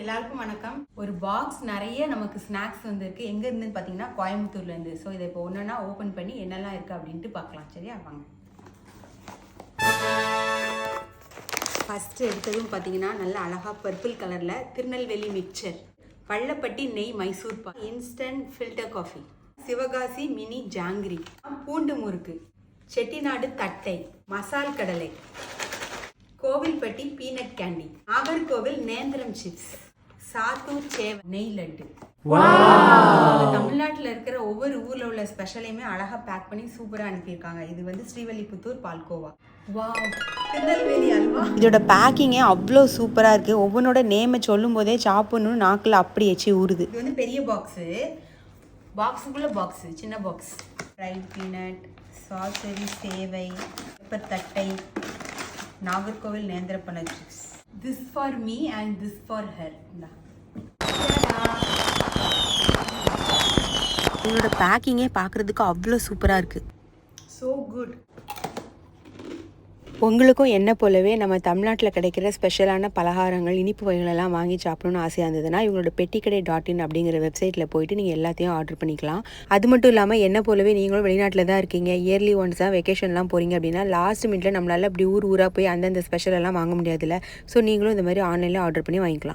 எல்லாருக்கும் வணக்கம். ஒரு பாக்ஸ் நிறைய நமக்கு ஸ்நாக்ஸ் வந்துருக்கு. எங்க இருந்துன்னு பார்த்தீங்கன்னா கோயம்புத்தூர்ல இருந்து. ஸோ இதை இப்போ ஒன்றுனா ஓப்பன் பண்ணி என்னெல்லாம் இருக்கு அப்படின்ட்டு பார்க்கலாம். சரியா? வாங்க. ஃபர்ஸ்ட் எடுத்ததும் பார்த்தீங்கன்னா நல்ல அழகா பர்பிள் கலர்ல திருநெல்வேலி மிக்சர் பள்ளப்பட்டி நெய் Mysore pa instant filter coffee Sivakasi mini jangiri பூண்டு முறுக்கு. செட்டிநாடு தட்டை. மசால் கடலை. கோவில்பட்டி பீனட் கேண்டி நாகர்கோவில் நேந்திரம் சிப்ஸ் சாத்தூர் சேவ நெய் லட்டு தமிழ்நாட்டுல இருக்கிற ஒவ்வொரு ஊர்ல உள்ள ஸ்பெஷலையுமே அழகா பேக் பண்ணி சூப்பரா அனுப்பியிருக்காங்க. இது வந்து ஸ்ரீவல்லிபுத்தூர் பால்கோவா. வாவ். திருநெல்வேலி அல்வா. இதோட பேக்கிங்கே அவ்வளோ சூப்பராக இருக்குது ஒவ்வொன்றோட நேமை சொல்லும் போதே சாப்பிடணும் நாக்கில் அப்படி எச்சி ஊறுது. இது வந்து பெரிய பாக்ஸு பாக்ஸுக்குள்ள பாக்ஸு சின்ன பாக்ஸ் ஃப்ரைட் பீனட் சாசரி சேவை பெப்பர் தட்டை Nagercoil நேந்திரப்பழ chips this for me and this for her இந்தா பேக்கிங்கே பார்க்குறதுக்கு அவ்வளோ சூப்பராக இருக்குது ஸோ குட் உங்களுக்கும் என்ன போலவே நம்ம தமிழ்நாட்டில் கிடைக்கிற ஸ்பெஷலான பலகாரங்கள் இனிப்பு வகைகளெல்லாம் வாங்கி சாப்பிடணும்னு ஆசையாக இருந்ததுன்னா இவங்களோட பெட்டிக்கடை டாட் இன் அப்படிங்கிற வெப்சைட்டில் போயிட்டு நீங்கள் எல்லாத்தையும் ஆர்டர் பண்ணிக்கலாம். அது மட்டும் இல்லாமல் என்ன போலவே நீங்களும் வெளிநாட்டில் தான் இருக்கீங்க. இயர்லி ஒன்ஸ் தான் வெக்கேஷன்லாம் போகிறீங்க அப்படின்னா லாஸ்ட் மினிட்ல நம்மளால் அப்படி ஊர் ஊராக போய் அந்தந்த ஸ்பெஷலெல்லாம் வாங்க முடியாதுல்ல. ஸோ நீங்களும் இந்த மாதிரி ஆன்லைனில் ஆர்டர் பண்ணி வாங்கிக்கலாம்.